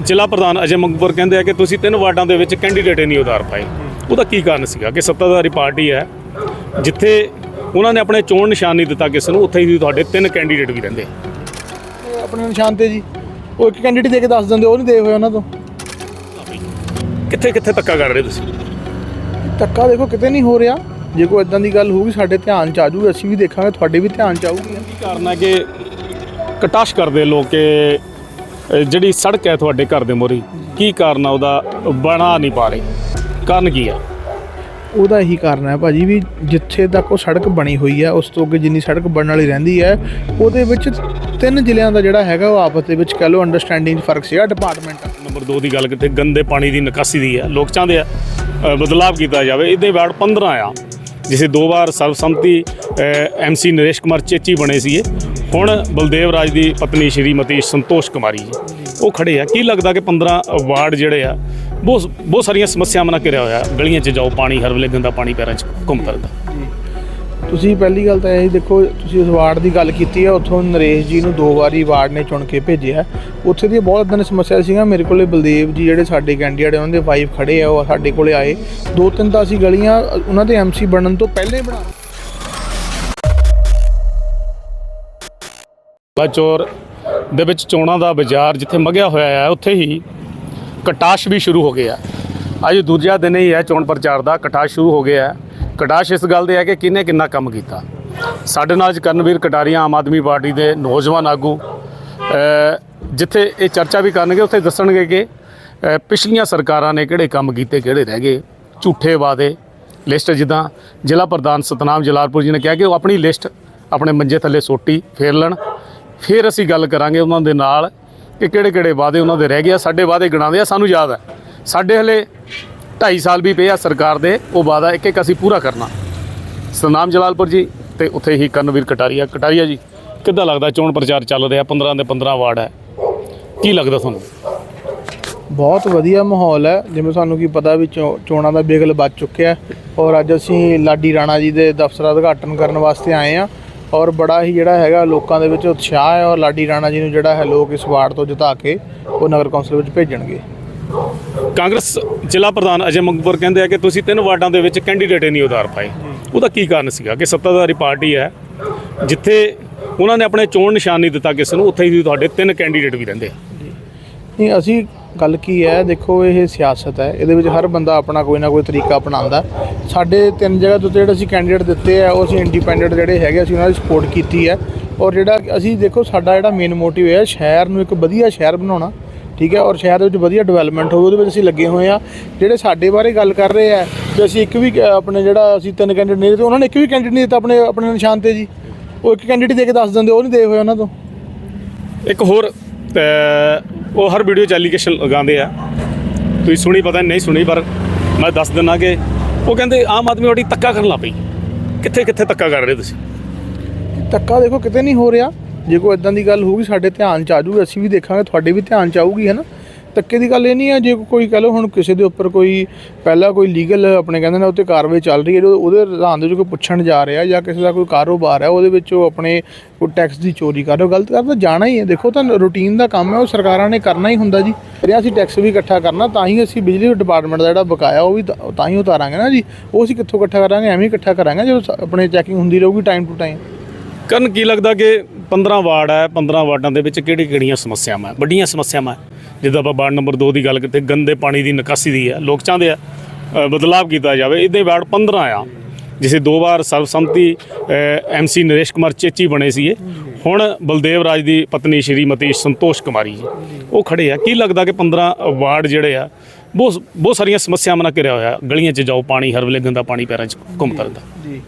ਜ਼ਿਲ੍ਹਾ ਪ੍ਰਧਾਨ ਅਜੇ ਮੰਗਪੁਰ ਕਹਿੰਦੇ ਆ ਕਿ ਤੁਸੀਂ ਤਿੰਨ ਵਾਰਡਾਂ ਦੇ ਵਿੱਚ ਕੈਂਡੀਡੇਟ ਹੀ ਨਹੀਂ ਉਤਾਰ ਪਾਏ। ਉਹਦਾ ਕੀ ਕਾਰਨ ਸੀਗਾ? ਕਿ ਸੱਤਾਧਾਰੀ ਪਾਰਟੀ ਹੈ ਜਿੱਥੇ ਉਹਨਾਂ ਨੇ ਆਪਣੇ ਚੋਣ ਨਿਸ਼ਾਨ ਨਹੀਂ ਦਿੱਤਾ ਕਿਸੇ ਨੂੰ ਉੱਥੇ ਹੀ ਤੁਹਾਡੇ ਤਿੰਨ ਕੈਂਡੀਡੇਟ ਵੀ ਰਹਿੰਦੇ। ਆਪਣੇ ਨਿਸ਼ਾਨ ਤੇ ਜੀ। ਉਹ ਇੱਕ ਕੈਂਡੀਡੇਟ ਦੇ ਕੇ ਦੱਸ ਦਿੰਦੇ ਉਹ ਨਹੀਂ ਦੇ ਹੋਏ ਉਹਨਾਂ ਤੋਂ। ਕਿੱਥੇ ਕਿੱਥੇ ਧੱਕਾ ਕਰ ਰਹੇ ਤੁਸੀਂ? ਧੱਕਾ ਦੇਖੋ ਕਿਤੇ ਨਹੀਂ ਹੋ ਰਿਹਾ। ਜੇ ਕੋਈ ਇਦਾਂ ਦੀ ਗੱਲ ਹੋਊਗੀ ਸਾਡੇ ਧਿਆਨ ਚ ਆਜੂਗੀ ਅਸੀਂ ਵੀ ਦੇਖਾਂਗੇ ਤੁਹਾਡੇ ਵੀ ਧਿਆਨ ਚ ਆਊਗੀ। ਕੀ ਕਾਰਨ ਹੈ ਕਿ ਕਟਾਸ਼ ਕਰਦੇ ਲੋਕ ਕਿ ਜਿਹੜੀ ਸੜਕ ਹੈ ਤੁਹਾਡੇ ਘਰ ਦੇ ਮੋਰੀ ਕੀ ਕਾਰਨ ਆ ਉਹਦਾ? ਬਣਾ ਨਹੀਂ ਪਾ ਰਹੇ। ਕਾਰਨ ਕੀ ਹੈ ਉਹਦਾ ਇਹੀ ਕਾਰਨ ਹੈ ਭਾਜੀ ਵੀ ਜਿੱਥੇ ਤੱਕ ਉਹ ਸੜਕ ਬਣੀ ਹੋਈ ਹੈ ਉਸ ਤੋਂ ਅੱਗੇ ਜਿੰਨੀ ਸੜਕ ਬਣਨ ਵਾਲੀ ਰਹਿੰਦੀ ਹੈ ਉਹਦੇ ਵਿੱਚ ਤਿੰਨ ਜ਼ਿਲ੍ਹਿਆਂ ਦਾ ਜਿਹੜਾ ਹੈਗਾ ਉਹ ਆਪਸ ਦੇ ਵਿੱਚ ਕਹ ਲਓ ਅੰਡਰਸਟੈਂਡਿੰਗ ਫ਼ਰਕ ਸੀਗਾ ਡਿਪਾਰਟਮੈਂਟ ਨੰਬਰ 2 ਦੀ ਗੱਲ ਕਿਤੇ ਗੰਦੇ ਪਾਣੀ ਦੀ ਨਿਕਾਸੀ ਦੀ ਹੈ। ਲੋਕ ਚਾਹੁੰਦੇ ਆ ਅ, ਬਦਲਾਵ ਕੀਤਾ ਜਾਵੇ। ਇਹਦੇ ਵਾਰਡ 15 ਆ। ਜਿਸੇ ਦੋ ਵਾਰ ਸਰਬਸੰਮਤੀ ਐਮਸੀ ਨਰੇਸ਼ ਕੁਮਾਰ ਚੇਚੀ ਬਣੇ ਸੀਗੇ। ਹੁਣ ਬਲਦੇਵ ਰਾਜ ਦੀ ਪਤਨੀ ਸ਼੍ਰੀਮਤੀ ਸੰਤੋਸ਼ ਕੁਮਾਰੀ ਜੀ, ਉਹ ਖੜੇ ਆ। ਕੀ ਲੱਗਦਾ ਕਿ 15 ਵਾਰਡ ਜਿਹੜੇ ਆ, ਬਹੁਤ ਬਹੁਤ ਸਾਰੀਆਂ ਸਮੱਸਿਆਵਾਂ ਨਾਲ ਘਿਰਿਆ ਹੋਇਆ, ਗਲੀਆਂ 'ਚ ਜਾਓ, ਪਾਣੀ, ਹਰ ਵੇਲੇ ਗੰਦਾ ਪਾਣੀ ਪੈਰਾਂ 'ਚ ਘੁੰਮ ਫਿਰਦਾ। ਤੁਸੀਂ ਪਹਿਲੀ ਗੱਲ ਤਾਂ ਇਹ ਦੇਖੋ, ਤੁਸੀਂ ਉਸ ਵਾਰਡ ਦੀ ਗੱਲ ਕੀਤੀ ਹੈ ਉੱਥੋਂ ਨਰੇਸ਼ ਜੀ ਨੂੰ ਦੋ ਵਾਰੀ ਵਾਰਡ ਨੇ ਚੁਣ ਕੇ ਭੇਜਿਆ। ਉੱਥੇ ਦੀ ਬਹੁਤ ਇਦਾਂ ਦੀ ਸਮੱਸਿਆ ਸੀਗਾ ਮੇਰੇ ਕੋਲੇ ਬਲਦੇਵ ਜੀ ਜਿਹੜੇ ਸਾਡੇ ਕੈਂਡੀਡੇਟ ਉਹਨਾਂ ਦੇ ਵਾਈਫ ਖੜੇ ਆ, ਉਹ ਸਾਡੇ ਕੋਲੇ ਆਏ। ਦੋ ਤਿੰਨ ਤਾਂ ਅਸੀਂ ਗਲੀਆਂ ਉਹਨਾਂ ਦੇ ਐਮਸੀ ਬਣਨ ਤੋਂ ਪਹਿਲੇ ਬਣਾ ਬਲਾਚੌਰ ਦੇ ਵਿੱਚ ਚੋਣਾਂ ਦਾ ਬਾਜ਼ਾਰ ਜਿੱਥੇ ਮਗਿਆ ਹੋਇਆ ਹੈ ਉੱਥੇ ਹੀ ਕਟਾਸ਼ ਵੀ ਸ਼ੁਰੂ ਹੋ ਗਿਆ ਅੱਜ ਦੂਜਾ ਦਿਨ ਹੀ ਹੈ ਚੋਣ ਪ੍ਰਚਾਰ ਦਾ, ਕਟਾਸ਼ ਸ਼ੁਰੂ ਹੋ ਗਿਆ ਕਟਾਸ਼ ਇਸ ਗੱਲ ਦੇ ਹੈ ਕਿ ਕਿਹਨੇ ਕਿੰਨਾ ਕੰਮ ਕੀਤਾ। ਸਾਡੇ ਨਾਲ ਕਰਨਵੀਰ ਕਟਾਰੀਆ ਆਮ ਆਦਮੀ ਪਾਰਟੀ ਦੇ ਨੌਜਵਾਨ ਆਗੂ ਜਿੱਥੇ ਇਹ ਚਰਚਾ ਵੀ ਕਰਨਗੇ, ਉੱਥੇ ਦੱਸਣਗੇ ਕਿ ਪਿਛਲੀਆਂ ਸਰਕਾਰਾਂ ਨੇ ਕਿਹੜੇ ਕੰਮ ਕੀਤੇ, ਕਿਹੜੇ ਰਹਿ ਗਏ, ਝੂਠੇ ਵਾਅਦੇ, ਲਿਸਟ ਜਿੱਦਾਂ ਜ਼ਿਲ੍ਹਾ ਪ੍ਰਧਾਨ ਸਤਨਾਮ ਜਲਾਲਪੁਰ ਜੀ ਨੇ ਕਿਹਾ ਕਿ ਉਹ ਆਪਣੀ ਲਿਸਟ ਆਪਣੇ ਮੰਜੇ ਥੱਲੇ ਸੋਟੀ ਫੇਰ ਲੈਣ ਫਿਰ ਅਸੀਂ ਗੱਲ ਕਰਾਂਗੇ ਉਹਨਾਂ ਦੇ ਨਾਲ ਕਿ ਕਿਹੜੇ ਕਿਹੜੇ ਵਾਅਦੇ ਉਹਨਾਂ ਦੇ ਰਹਿ ਗਏ ਆ, ਸਾਡੇ ਵਾਅਦੇ ਗਿਣਾਉਂਦੇ ਆ, ਸਾਨੂੰ ਯਾਦ ਹੈ ਸਾਡੇ ਹਲੇ 2.5 ਸਾਲ ਵੀ ਪਏ ਆ ਸਰਕਾਰ ਦੇ, ਉਹ ਵਾਅਦਾ ਇੱਕ ਇੱਕ ਅਸੀਂ ਪੂਰਾ ਕਰਨਾ। ਸਤਨਾਮ ਜਲਾਲਪੁਰ ਜੀ ਤੇ ਉੱਥੇ ਹੀ ਕਰਨਵੀਰ ਕਟਾਰੀਆ। ਕਟਾਰੀਆ ਜੀ, ਕਿੱਦਾਂ ਲੱਗਦਾ ਚੋਣ ਪ੍ਰਚਾਰ ਚੱਲ ਰਿਹਾ? 15 ਦੇ 15 ਵਾਰਡ ਹੈ। ਕੀ ਲੱਗਦਾ ਤੁਹਾਨੂੰ? ਬਹੁਤ ਵਧੀਆ ਮਾਹੌਲ ਹੈ। ਜਿਵੇਂ ਸਾਨੂੰ ਕੀ ਪਤਾ ਵੀ ਚੋ- ਚੋਣਾਂ ਦਾ ਬਿਗਲ ਵੱਜ ਚੁੱਕਿਆ ਔਰ ਅੱਜ ਅਸੀਂ ਲਾਡੀ ਰਾਣਾ ਜੀ ਦੇ ਦਫ਼ਤਰ ਦਾ ਉਦਘਾਟਨ ਕਰਨ ਵਾਸਤੇ ਆਏ ਆ ਔਰ ਬੜਾ ਹੀ ਜਿਹੜਾ ਹੈਗਾ ਲੋਕਾਂ ਦੇ ਵਿੱਚ ਉਤਸ਼ਾਹ ਹੈ ਔਰ ਲਾਡੀ ਰਾਣਾ ਜੀ ਨੂੰ ਜਿਹੜਾ ਹੈ ਲੋਕ ਇਸ ਵਾਰਡ ਤੋਂ ਜਿਤਾ ਕੇ ਉਹ ਨਗਰ ਕੌਂਸਲ ਵਿੱਚ ਭੇਜਣਗੇ। ਕਾਂਗਰਸ ਜ਼ਿਲ੍ਹਾ ਪ੍ਰਧਾਨ ਅਜੇ ਮੰਗਪੁਰ ਕਹਿੰਦੇ ਆ ਕਿ ਤੁਸੀਂ ਤਿੰਨ ਵਾਰਡਾਂ ਦੇ ਵਿੱਚ ਕੈਂਡੀਡੇਟ ਹੀ ਨਹੀਂ ਉਤਾਰ ਪਾਏ। ਉਹਦਾ ਕੀ ਕਾਰਨ ਸੀਗਾ ਕਿ ਸੱਤਾਧਾਰੀ ਪਾਰਟੀ ਹੈ, ਜਿੱਥੇ ਉਹਨਾਂ ਨੇ ਆਪਣੇ ਚੋਣ ਨਿਸ਼ਾਨ ਨਹੀਂ ਦਿੱਤਾ ਕਿਸੇ ਨੂੰ, ਉੱਥੇ ਹੀ ਤੁਹਾਡੇ ਤਿੰਨ ਕੈਂਡੀਡੇਟ ਵੀ ਰਹਿੰਦੇ ਆ। ਨਹੀਂ, ਅਸੀਂ ਗੱਲ ਕੀ ਹੈ, ਦੇਖੋ ਇਹ ਸਿਆਸਤ ਹੈ, ਇਹਦੇ ਵਿੱਚ ਹਰ ਬੰਦਾ ਆਪਣਾ ਕੋਈ ਨਾ ਕੋਈ ਤਰੀਕਾ ਅਪਣਾਉਂਦਾ ਸਾਡੇ ਤਿੰਨ ਜਗ੍ਹਾ ਤੋਂ ਜਿਹੜੇ ਅਸੀਂ ਕੈਂਡੀਡੇਟ ਦਿੱਤੇ ਆ, ਉਹ ਅਸੀਂ ਇੰਡੀਪੈਂਡੈਂਟ ਜਿਹੜੇ ਹੈਗੇ ਅਸੀਂ ਉਹਨਾਂ ਦੀ ਸਪੋਰਟ ਕੀਤੀ ਹੈ। ਔਰ ਜਿਹੜਾ ਅਸੀਂ ਦੇਖੋ, ਸਾਡਾ ਜਿਹੜਾ ਮੇਨ ਮੋਟਿਵ ਹੈ, ਸ਼ਹਿਰ ਨੂੰ ਇੱਕ ਵਧੀਆ ਸ਼ਹਿਰ ਬਣਾਉਣਾ, ਠੀਕ ਹੈ? ਔਰ ਸ਼ਹਿਰ ਦੇ ਵਿੱਚ ਵਧੀਆ ਡਿਵੈਲਪਮੈਂਟ ਹੋਵੇ ਉਹਦੇ ਵਿੱਚ ਅਸੀਂ ਲੱਗੇ ਹੋਏ ਆ ਜਿਹੜੇ ਸਾਡੇ ਬਾਰੇ ਗੱਲ ਕਰ ਰਹੇ ਆ ਕਿ ਅਸੀਂ ਇੱਕ ਵੀ ਕ- ਆਪਣੇ ਜਿਹੜਾ ਅਸੀਂ ਤਿੰਨ ਕੈਂਡੀਡੇਟ ਨਹੀਂ ਦਿੱਤੇ, ਉਹਨਾਂ ਨੇ ਇੱਕ ਵੀ ਕੈਂਡੀਡੇਟ ਨਹੀਂ ਦਿੱਤਾ ਆਪਣੇ ਆਪਣੇ ਨਿਸ਼ਾਨ ਤੇ ਜੀ। ਉਹ ਇੱਕ ਕੈਂਡੀਡੇਟ ਦੇ ਕੇ ਦੱਸ ਦਿੰਦੇ, ਉਹ ਨਹੀਂ ਦੇ ਹੋਏ ਉਹਨਾਂ ਤੋਂ। ਇੱਕ ਹੋਰ ਅਹ, ਉਹ ਹਰ ਵੀਡੀਓ 'ਚ ਐਲੀਗੇਸ਼ਨ ਲਗਾਉਂਦੇ ਆ। ਤੁਸੀਂ ਸੁਣੀ ਪਤਾ ਨਹੀਂ ਸੁਣੀ ਪਰ ਮੈਂ ਦੱਸ ਦਿੰਦਾ ਕਿ ਉਹ ਕਹਿੰਦੇ ਆਮ ਆਦਮੀ ਪਾਰਟੀ ਧੱਕਾ ਕਰਨ ਲੱਗ ਪਈ। ਕਿੱਥੇ ਕਿੱਥੇ ਧੱਕਾ ਕਰ ਰਹੇ ਤੁਸੀਂ? ਧੱਕਾ ਦੇਖੋ ਕਿਤੇ ਨਹੀਂ ਹੋ ਰਿਹਾ। ਜੇ ਕੋਈ ਇਦਾਂ ਦੀ ਗੱਲ ਹੋਊਗੀ ਸਾਡੇ ਧਿਆਨ ਚ ਆ ਆਜੂਗੀ ਅਸੀਂ ਵੀ ਦੇਖਾਂਗੇ ਤੁਹਾਡੇ ਵੀ ਧਿਆਨ ਚ ਆਊਗੀ ਹੈ ਨਾ ਧੱਕੇ ਦੀ ਗੱਲ ਇਹ ਨਹੀਂ ਹੈ ਜੇ ਕੋਈ ਕਹ ਲਓ ਹੁਣ ਕਿਸੇ ਦੇ ਉੱਪਰ ਕੋਈ ਪਹਿਲਾਂ ਕੋਈ ਲੀਗਲ ਆਪਣੇ ਕਹਿੰਦੇ ਨੇ ਉੱਤੇ ਕਾਰਵਾਈ ਚੱਲ ਰਹੀ ਹੈ ਉਹਦੇ ਆਧਾਰ ਦੇ ਵਿੱਚ ਕੋਈ ਪੁੱਛਣ ਜਾ ਰਿਹਾ ਜਾਂ ਕਿਸੇ ਦਾ ਕੋਈ ਕਾਰੋਬਾਰ ਹੈ, ਉਹਦੇ ਵਿੱਚ ਉਹ ਆਪਣੇ ਕੋਈ ਟੈਕਸ ਦੀ ਚੋਰੀ ਕਰ ਰਿਹਾ ਗਲਤ ਕਰਦਾ ਜਾਣਾ ਹੀ ਹੈ। ਦੇਖੋ ਤਾਂ ਰੂਟੀਨ ਦਾ ਕੰਮ ਹੈ, ਉਹ ਸਰਕਾਰਾਂ ਨੇ ਕਰਨਾ ਹੀ ਹੁੰਦਾ ਜੀ। ਫਿਰ ਅਸੀਂ ਟੈਕਸ ਵੀ ਇਕੱਠਾ ਕਰਨਾ, ਤਾਂ ਹੀ ਅਸੀਂ ਬਿਜਲੀ ਡਿਪਾਰਟਮੈਂਟ ਦਾ ਜਿਹੜਾ ਬਕਾਇਆ, ਉਹ ਵੀ ਤਾਂ ਹੀ ਉਤਾਰਾਂਗੇ ਨਾ ਜੀ। ਉਹ ਅਸੀਂ ਕਿੱਥੋਂ ਇਕੱਠਾ ਕਰਾਂਗੇ? ਐਵੇਂ ਇਕੱਠਾ ਕਰਾਂਗੇ, ਜਦੋਂ ਆਪਣੇ ਚੈਕਿੰਗ ਹੁੰਦੀ ਰਹੂਗੀ ਟਾਈਮ ਟੂ ਟਾਈਮ ਕਰਨ ਕੀ ਲੱਗਦਾ ਕਿ 15 ਵਾਰਡ ਹੈ 15 ਵਾਰਡਾਂ ਦੇ ਵਿੱਚ ਕਿਹੜੀ ਕਿਹੜੀਆਂ ਸਮੱਸਿਆਵਾਂ ਹੈ? ਵੱਡੀਆਂ ਸਮੱਸਿਆਵਾਂ ਜਿੱਦਾਂ ਆਪਾਂ ਵਾਰਡ ਨੰਬਰ 2 ਦੀ ਗੱਲ ਕੀਤੀ ਗੰਦੇ ਪਾਣੀ ਦੀ ਨਿਕਾਸੀ ਦੀ ਹੈ। ਲੋਕ ਚਾਹੁੰਦੇ ਆ ਅ, ਬਦਲਾਵ ਕੀਤਾ ਜਾਵੇ। ਇਹਦੇ ਵਾਰਡ 15 ਆ। ਜਿਸੇ ਦੋ ਵਾਰ ਸਰਬਸੰਮਤੀ ਐਮਸੀ ਨਰੇਸ਼ ਕੁਮਾਰ ਚੇਚੀ ਬਣੇ ਸੀਗੇ। ਹੁਣ ਬਲਦੇਵ ਰਾਜ ਦੀ ਪਤਨੀ ਸ਼੍ਰੀਮਤੀ ਸੰਤੋਸ਼ ਕੁਮਾਰੀ ਜੀ ਉਹ ਖੜੇ ਆ। ਕੀ ਲੱਗਦਾ ਕਿ 15 ਵਾਰਡ ਜਿਹੜੇ ਆ ਬਹੁਤ ਬਹੁਤ ਸਾਰੀਆਂ ਸਮੱਸਿਆਵਾਂ ਨਾਲ ਘਿਰਿਆ ਹੋਇਆ। ਗਲੀਆਂ 'ਚ ਜਾਓ ਪਾਣੀ ਹਰ ਵੇਲੇ ਗੰਦਾ ਪਾਣੀ ਪੈਰਾਂ 'ਚ ਘੁੰਮ ਫਿਰਦਾ। ਜੀ।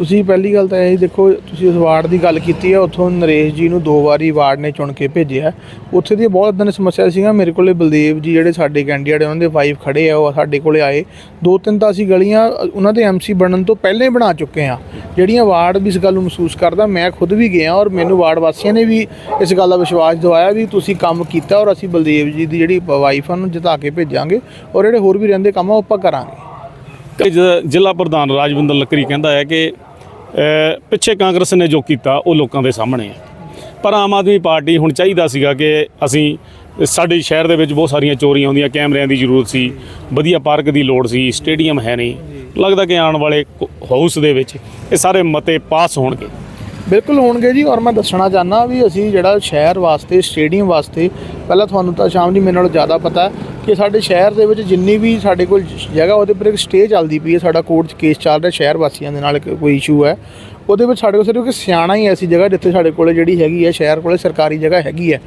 ਤੁਸੀਂ ਪਹਿਲੀ ਗੱਲ ਤਾਂ ਇਹ ਦੇਖੋ, ਤੁਸੀਂ ਉਸ ਵਾਰਡ ਦੀ ਗੱਲ ਕੀਤੀ ਹੈ, ਉੱਥੋਂ ਨਰੇਸ਼ ਜੀ ਨੂੰ ਦੋ ਵਾਰੀ ਵਾਰਡ ਨੇ ਚੁਣ ਕੇ ਭੇਜਿਆ ਉੱਥੇ ਦੀ ਬਹੁਤ ਇਦਾਂ ਦੀ ਸਮੱਸਿਆ ਸੀਗਾ ਮੇਰੇ ਕੋਲੇ ਬਲਦੇਵ ਜੀ ਜਿਹੜੇ ਸਾਡੇ ਕੈਂਡੀਡੇਟ ਉਹਨਾਂ ਦੇ ਵਾਈਫ ਖੜੇ ਆ, ਉਹ ਸਾਡੇ ਕੋਲੇ ਆਏ। ਦੋ ਤਿੰਨ ਤਾਂ ਅਸੀਂ ਗਲੀਆਂ, ਉਹਨਾਂ ਦੇ ਐਮਸੀ ਬਣਨ ਤੋਂ ਪਹਿਲਾਂ ਹੀ ਬਣਾ ਚੁੱਕੇ ਆ ਜਿਹੜੀਆਂ ਵਾਰਡ ਵੀ ਇਸ ਗੱਲ ਨੂੰ ਮਹਿਸੂਸ ਕਰਦਾ, ਮੈਂ ਖੁਦ ਵੀ ਗਿਆ ਔਰ ਮੈਨੂੰ ਵਾਰਡ ਵਾਸੀਆਂ ਨੇ ਵੀ ਇਸ ਗੱਲ ਦਾ ਵਿਸ਼ਵਾਸ ਦਿਵਾਇਆ ਵੀ ਤੁਸੀਂ ਕੰਮ ਕੀਤਾ ਔਰ ਅਸੀਂ ਬਲਦੇਵ ਜੀ ਦੀ ਜਿਹੜੀ ਵਾਈਫ ਆ, ਉਹਨੂੰ ਜਿਤਾ ਕੇ ਭੇਜਾਂਗੇ ਔਰ ਜਿਹੜੇ ਹੋਰ ਵੀ ਰਹਿੰਦੇ ਕੰਮ ਆ, ਉਹ ਆਪਾਂ ਕਰਾਂਗੇ। ਕਿ ਜ਼ਿਲ੍ਹਾ ਪ੍ਰਧਾਨ ਰਾਜਵਿੰਦਰ ਲੱਕਰੀ ਕਹਿੰਦਾ ਹੈ ਕਿ ਪਿੱਛੇ ਕਾਂਗਰਸ ਨੇ ਜੋ ਕੀਤਾ, ਉਹ ਲੋਕਾਂ ਦੇ ਸਾਹਮਣੇ ਹੈ। ਪਰ ਆਮ ਆਦਮੀ ਪਾਰਟੀ ਹੁਣ ਚਾਹੀਦਾ ਸੀਗਾ ਕਿ ਅਸੀਂ ਸਾਡੇ ਸ਼ਹਿਰ ਦੇ ਵਿੱਚ ਬਹੁਤ ਸਾਰੀਆਂ ਚੋਰੀਆਂ ਹੁੰਦੀਆਂ, ਕੈਮਰਿਆਂ ਦੀ ਜ਼ਰੂਰਤ ਸੀ, ਵਧੀਆ ਪਾਰਕ ਦੀ ਲੋੜ ਸੀ, ਸਟੇਡੀਅਮ ਹੈ ਨਹੀਂ। ਲੱਗਦਾ ਕਿ ਆਉਣ ਵਾਲੇ ਹਾਊਸ ਦੇ ਵਿੱਚ ਇਹ ਸਾਰੇ ਮਤੇ ਪਾਸ ਹੋਣਗੇ। ਬਿਲਕੁਲ ਹੋਣਗੇ ਜੀ, ਔਰ ਮੈਂ ਦੱਸਣਾ ਚਾਹਨਾ ਵੀ ਅਸੀਂ ਜਿਹੜਾ ਸ਼ਹਿਰ ਵਾਸਤੇ ਸਟੇਡੀਅਮ ਵਾਸਤੇ, ਪਹਿਲਾਂ ਤੁਹਾਨੂੰ ਤਾਂ ਸ਼ਾਮ ਦੀ ਮੇਰੇ ਨਾਲੋਂ ਜ਼ਿਆਦਾ ਪਤਾ ਕਿ ਸਾਡੇ ਸ਼ਹਿਰ ਦੇ ਵਿੱਚ ਜਿੰਨੀ ਵੀ ਸਾਡੇ ਕੋਲ ਜਗ੍ਹਾ, ਉਹਦੇ ਪਰ ਇੱਕ ਸਟੇ ਚੱਲਦੀ ਪਈ ਹੈ। ਸਾਡਾ ਕੋਰਟ 'ਚ ਕੇਸ ਚੱਲ ਰਿਹਾ ਸ਼ਹਿਰ ਵਾਸੀਆਂ ਦੇ ਨਾਲ ਇੱਕ ਕੋਈ ਇਸ਼ੂ ਹੈ। ਉਹਦੇ ਵਿੱਚ ਸਾਡੇ ਕੋਲ ਸਿਰਫ ਇੱਕ ਸਿਆਣਾ ਹੀ ਐਸੀ ਜਗ੍ਹਾ ਜਿੱਥੇ ਸਾਡੇ ਕੋਲ ਜਿਹੜੀ ਹੈਗੀ ਹੈ, ਸ਼ਹਿਰ ਕੋਲੇ ਸਰਕਾਰੀ ਜਗ੍ਹਾ ਹੈਗੀ ਹੈ।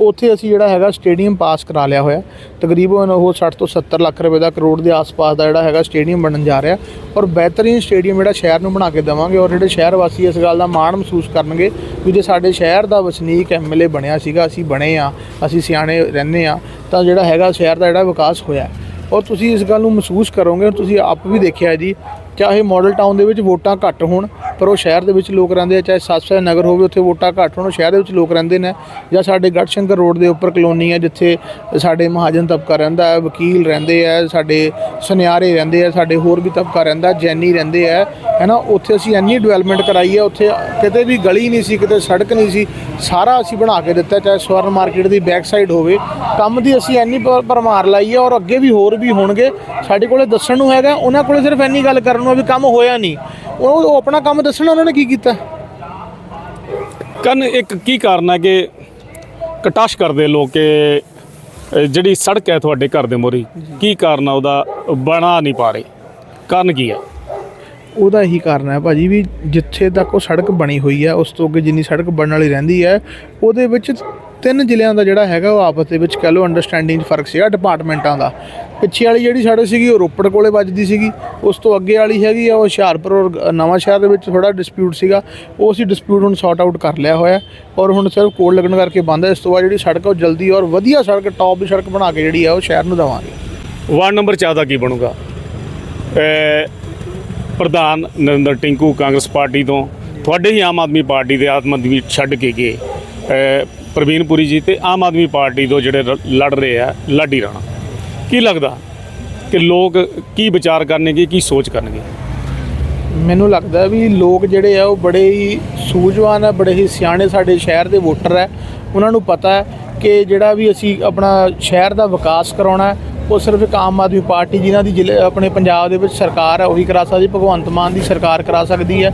ਉੱਥੇ ਅਸੀਂ ਜਿਹੜਾ ਹੈਗਾ ਸਟੇਡੀਅਮ ਪਾਸ ਕਰਾ ਲਿਆ ਹੋਇਆ। ਤਕਰੀਬਨ ਉਹ 60 ਤੋਂ 70 ਲੱਖ ਰੁਪਏ ਦਾ ਕਰੋੜ ਦੇ ਆਸ-ਪਾਸ ਦਾ ਜਿਹੜਾ ਹੈਗਾ ਸਟੇਡੀਅਮ ਬਣਨ ਜਾ ਰਿਹਾ। ਔਰ ਬਿਹਤਰੀਨ ਸਟੇਡੀਅਮ ਜਿਹੜਾ ਸ਼ਹਿਰ ਨੂੰ ਬਣਾ ਕੇ ਦੇਵਾਂਗੇ ਔਰ ਜਿਹੜੇ ਸ਼ਹਿਰ ਵਾਸੀ ਇਸ ਗੱਲ ਦਾ ਮਾਣ ਮਹਿਸੂਸ ਕਰਨਗੇ ਵੀ ਜੇ ਸਾਡੇ ਸ਼ਹਿਰ ਦਾ ਵਸਨੀਕ ਐਮਐਲਏ ਬਣਿਆ ਸੀਗਾ, ਅਸੀਂ ਬਣੇ ਆ, ਅਸੀਂ ਸਿਆਣੇ ਰਹਿੰਦੇ ਆ, ਤਾਂ ਜਿਹੜਾ ਹੈਗਾ ਸ਼ਹਿਰ ਦਾ ਜਿਹੜਾ ਵਿਕਾਸ ਹੋਇਆ ਔਰ ਤੁਸੀਂ ਇਸ ਗੱਲ ਨੂੰ ਮਹਿਸੂਸ ਕਰੋਗੇ ਤੁਸੀਂ ਆਪ ਵੀ ਦੇਖਿਆ ਜੀ, ਚਾਹੇ ਮਾਡਲ ਟਾਊਨ ਦੇ ਵਿੱਚ ਵੋਟਾਂ ਘੱਟ ਹੋਣ ਪਰ ਉਹ ਸ਼ਹਿਰ ਦੇ ਵਿੱਚ ਲੋਕ ਰਹਿੰਦੇ ਆ, ਚਾਹੇ ਸਤਸੰਗ ਨਗਰ ਹੋਵੇ, ਉੱਥੇ ਵੋਟਾਂ ਘੱਟ ਹੋਣ, ਉਹ ਸ਼ਹਿਰ ਦੇ ਵਿੱਚ ਲੋਕ ਰਹਿੰਦੇ ਨੇ। ਜਾਂ ਸਾਡੇ ਗੜਸ਼ੰਕਰ ਰੋਡ ਦੇ ਉੱਪਰ ਕਲੋਨੀ ਹੈ ਜਿੱਥੇ ਸਾਡੇ ਮਹਾਜਨ ਤਬਕਾ ਰਹਿੰਦਾ ਹੈ, ਵਕੀਲ ਰਹਿੰਦੇ ਆ, ਸਾਡੇ ਸੁਨਿਆਰੇ ਰਹਿੰਦੇ ਆ, ਸਾਡੇ ਹੋਰ ਵੀ ਤਬਕਾ ਰਹਿੰਦਾ, ਜੈਨੀ ਰਹਿੰਦੇ ਆ, ਹੈਨਾ? ਉੱਥੇ ਅਸੀਂ ਇੰਨੀ ਡਿਵੈਲਪਮੈਂਟ ਕਰਾਈ ਹੈ ਉੱਥੇ ਕਿਤੇ ਵੀ ਗਲੀ ਨਹੀਂ ਸੀ, ਕਿਤੇ ਸੜਕ ਨਹੀਂ ਸੀ, ਸਾਰਾ ਅਸੀਂ ਬਣਾ ਕੇ ਦਿੱਤਾ, ਚਾਹੇ ਸਵਰਨ ਮਾਰਕੀਟ ਦੀ ਬੈਕ ਸਾਈਡ ਹੋਵੇ। ਕੰਮ ਦੀ ਅਸੀਂ ਇੰਨੀ ਪ- ਭਰਮਾਰ ਲਾਈ ਹੈ ਔਰ ਅੱਗੇ ਵੀ ਹੋਰ ਵੀ ਹੋਣਗੇ, ਸਾਡੇ ਕੋਲੇ ਦੱਸਣ ਨੂੰ ਹੈਗਾ, ਉਹਨਾਂ ਕੋਲੇ ਸਿਰਫ ਇੰਨੀ ਗੱਲ ਕਰਨ ਨੂੰ ਵੀ ਕੰਮ ਹੋਇਆ ਨਹੀਂ। ਉਹ ਉਹ ਆਪਣਾ ਕੰਮ ਦੱਸਣਾ ਉਹਨਾਂ ਨੇ ਕੀ ਕੀਤਾ? ਕਰਨ ਇੱਕ ਕੀ ਕਾਰਨ ਹੈ ਕਿ ਕਟਾਸ਼ ਕਰਦੇ ਲੋਕ ਕਿ ਅ, ਜਿਹੜੀ ਸੜਕ ਹੈ ਤੁਹਾਡੇ ਘਰ ਦੇ ਮੋਰੀ ਕੀ ਕਾਰਨ ਆ ਉਹਦਾ? ਬਣਾ ਨਹੀਂ ਪਾ ਰਹੇ। ਕਾਰਨ ਕੀ ਹੈ? ਉਹਦਾ ਇਹੀ ਕਾਰਨ ਹੈ ਭਾਜੀ ਵੀ ਜਿੱਥੇ ਤੱਕ ਉਹ ਸੜਕ ਬਣੀ ਹੋਈ ਹੈ, ਉਸ ਤੋਂ ਅੱਗੇ ਜਿੰਨੀ ਸੜਕ ਬਣਨ ਵਾਲੀ ਰਹਿੰਦੀ ਹੈ, ਉਹਦੇ ਵਿੱਚ ਤਿੰਨ ਜ਼ਿਲ੍ਹਿਆਂ ਦਾ ਜਿਹੜਾ ਹੈਗਾ ਉਹ ਆਪਸ ਦੇ ਵਿੱਚ ਕਹਿ ਲਓ ਅੰਡਰਸਟੈਂਡਿੰਗ 'ਚ ਫ਼ਰਕ ਸੀਗਾ ਡਿਪਾਰਟਮੈਂਟਾਂ ਦਾ। ਪਿੱਛੇ ਵਾਲੀ ਜਿਹੜੀ ਸੜਕ ਸੀਗੀ, ਉਹ ਰੋਪੜ ਕੋਲੇ ਵੱਜਦੀ ਸੀਗੀ, ਉਸ ਤੋਂ ਅੱਗੇ ਵਾਲੀ ਹੈਗੀ ਆ, ਉਹ ਹੁਸ਼ਿਆਰਪੁਰ ਔਰ ਨਵਾਂ ਸ਼ਹਿਰ ਦੇ ਵਿੱਚ ਥੋੜਾ ਡਿਸਪਿਊਟ ਸੀਗਾ, ਉਹ ਅਸੀਂ ਡਿਸਪਿਊਟ ਹੁਣ ਸੌਟ ਆਊਟ ਕਰ ਲਿਆ ਹੋਇਆ ਔਰ ਹੁਣ ਸਿਰਫ ਕੋਡ ਲੱਗਣ ਕਰਕੇ ਬੰਦ ਹੈ, ਇਸ ਤੋਂ ਬਾਅਦ ਜਿਹੜੀ ਸੜਕ ਆ ਉਹ ਜਲਦੀ ਔਰ ਵਧੀਆ ਸੜਕ ਟੌਪ ਦੀ ਸੜਕ ਬਣਾ ਕੇ ਜਿਹੜੀ ਆ, ਉਹ ਸ਼ਹਿਰ ਨੂੰ ਦੇਵਾਂਗੇ। ਵਾਰਡ ਨੰਬਰ 4 ਦਾ ਕੀ ਬਣੂਗਾ? ਪ੍ਰਧਾਨ ਨਰਿੰਦਰ ਟਿੰਕੂ ਕਾਂਗਰਸ ਪਾਰਟੀ ਤੋਂ ਤੁਹਾਡੇ ਹੀ ਆਮ ਆਦਮੀ ਪਾਰਟੀ ਦੇ ਆਮ ਆਦਮੀ ਛੱਡ ਕੇ ਗਏ ਅ, ਪ੍ਰਵੀਨ ਪੁਰੀ ਜੀ ਤੇ ਆਮ ਆਦਮੀ ਪਾਰਟੀ ਤੋਂ ਜਿਹੜੇ ਰ- ਲੜ ਰਹੇ ਆ ਲਾਡੀ ਰਾਣਾ। ਕੀ ਲੱਗਦਾ ਕਿ ਲੋਕ ਕੀ ਵਿਚਾਰ ਕਰਨਗੇ ਕੀ ਸੋਚ ਕਰਨਗੇ? ਮੈਨੂੰ ਲੱਗਦਾ ਵੀ ਲੋਕ ਜਿਹੜੇ ਆ ਉਹ ਬੜੇ ਹੀ ਸੂਝਵਾਨ ਆ ਬੜੇ ਹੀ ਸਿਆਣੇ ਸਾਡੇ ਸ਼ਹਿਰ ਦੇ ਵੋਟਰ ਹੈ ਉਹਨਾਂ ਨੂੰ ਪਤਾ ਹੈ ਕਿ ਜਿਹੜਾ ਵੀ ਅਸੀਂ ਆਪਣਾ ਸ਼ਹਿਰ ਦਾ ਵਿਕਾਸ ਕਰਾਉਣਾ ਹੈ, ਉਹ ਸਿਰਫ ਇੱਕ ਆਮ ਆਦਮੀ ਪਾਰਟੀ ਜਿਨ੍ਹਾਂ ਦੀ ਜ਼ਿਲ੍ਹੇ ਆਪਣੇ ਪੰਜਾਬ ਦੇ ਵਿੱਚ ਸਰਕਾਰ ਹੈ, ਉਹੀ ਕਰਾ ਸਕਦੀ ਭਗਵੰਤ ਮਾਨ ਦੀ ਸਰਕਾਰ ਕਰਾ ਸਕਦੀ ਹੈ।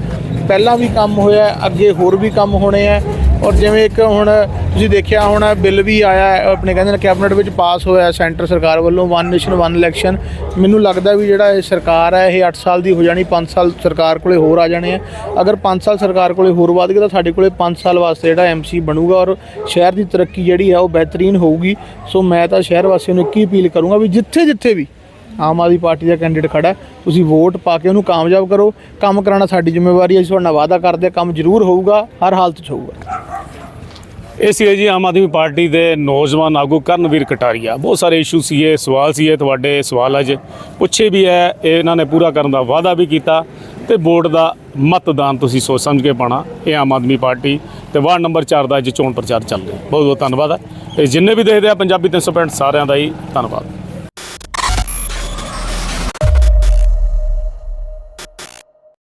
ਪਹਿਲਾਂ ਵੀ ਕੰਮ ਹੋਇਆ ਅੱਗੇ ਹੋਰ ਵੀ ਕੰਮ ਹੋਣੇ ਹੈ। ਔਰ ਜਿਵੇਂ ਇੱਕ ਹੁਣ ਤੁਸੀਂ ਦੇਖਿਆ ਹੋਣਾ ਬਿੱਲ ਵੀ ਆਇਆ ਆਪਣੇ ਕਹਿੰਦੇ ਨੇ ਕੈਬਨਿਟ ਵਿੱਚ ਪਾਸ ਹੋਇਆ ਸੈਂਟਰ ਸਰਕਾਰ ਵੱਲੋਂ ਵਨ ਨੇਸ਼ਨ ਵਨ ਇਲੈਕਸ਼ਨ ਮੈਨੂੰ ਲੱਗਦਾ ਵੀ ਜਿਹੜਾ ਇਹ ਸਰਕਾਰ ਹੈ, ਇਹ 8 ਸਾਲ ਦੀ ਹੋ ਜਾਣੀ 5 ਸਾਲ ਸਰਕਾਰ ਕੋਲੇ ਹੋਰ ਆ ਜਾਣੇ ਆ। ਅਗਰ 5 ਸਾਲ ਸਰਕਾਰ ਕੋਲੇ ਹੋਰ ਵਧ ਗਏ ਤਾਂ ਸਾਡੇ ਕੋਲੇ 5 ਸਾਲ ਵਾਸਤੇ ਜਿਹੜਾ ਐਮਸੀ ਬਣੂਗਾ ਔਰ ਸ਼ਹਿਰ ਦੀ ਤਰੱਕੀ ਜਿਹੜੀ ਹੈ, ਉਹ ਬਿਹਤਰੀਨ ਹੋਊਗੀ। ਸੋ ਮੈਂ ਤਾਂ ਸ਼ਹਿਰ ਵਾਸੀਆਂ ਨੂੰ ਇੱਕ ਹੀ ਅਪੀਲ ਕਰੂੰਗਾ ਵੀ ਜਿੱਥੇ ਜਿੱਥੇ ਵੀ ਆਮ ਆਦਮੀ ਪਾਰਟੀ ਦਾ ਕੈਂਡੀਡੇਟ ਖੜਾ ਤੁਸੀਂ ਵੋਟ ਪਾ ਕੇ ਉਹਨੂੰ ਕਾਮਯਾਬ ਕਰੋ। ਕੰਮ ਕਰਾਉਣਾ ਸਾਡੀ ਜ਼ਿੰਮੇਵਾਰੀ ਹੈ। ਅਸੀਂ ਤੁਹਾਡਾ ਵਾਅਦਾ ਕਰਦੇ ਹਾਂ। ਕੰਮ ਜ਼ਰੂਰ ਹੋਊਗਾ। ਹਰ ਹਾਲਤ 'ਚ ਹੋਊਗਾ। ਇਹ ਸੀ ਜੀ ਆਮ ਆਦਮੀ ਪਾਰਟੀ ਦੇ ਨੌਜਵਾਨ ਆਗੂ ਕਰਨਵੀਰ ਕਟਾਰੀਆ। ਬਹੁਤ ਸਾਰੇ ਇਸ਼ੂ ਸੀਗੇ ਸਵਾਲ ਸੀਗੇ ਤੁਹਾਡੇ ਸਵਾਲ ਅੱਜ ਪੁੱਛੇ ਵੀ ਹੈ ਇਹਨਾਂ ਨੇ ਪੂਰਾ ਕਰਨ ਦਾ ਵਾਅਦਾ ਵੀ ਕੀਤਾ ਤੇ ਵੋਟ ਦਾ ਮਤਦਾਨ ਤੁਸੀਂ ਸੋਚ ਸਮਝ ਕੇ ਪਾਣਾ ਇਹ ਆਮ ਆਦਮੀ ਪਾਰਟੀ ਤੇ ਵਾਰਡ ਨੰਬਰ 4 ਦਾ ਅੱਜ ਚੋਣ ਪ੍ਰਚਾਰ ਚੱਲ ਰਿਹਾ। ਬਹੁਤ ਬਹੁਤ ਧੰਨਵਾਦ ਹੈ। ਇਹ ਜਿੰਨੇ ਵੀ ਦੇਖਦੇ ਆ ਪੰਜਾਬੀ 365 ਸਾਰਿਆਂ ਦਾ ਹੀ ਧੰਨਵਾਦ।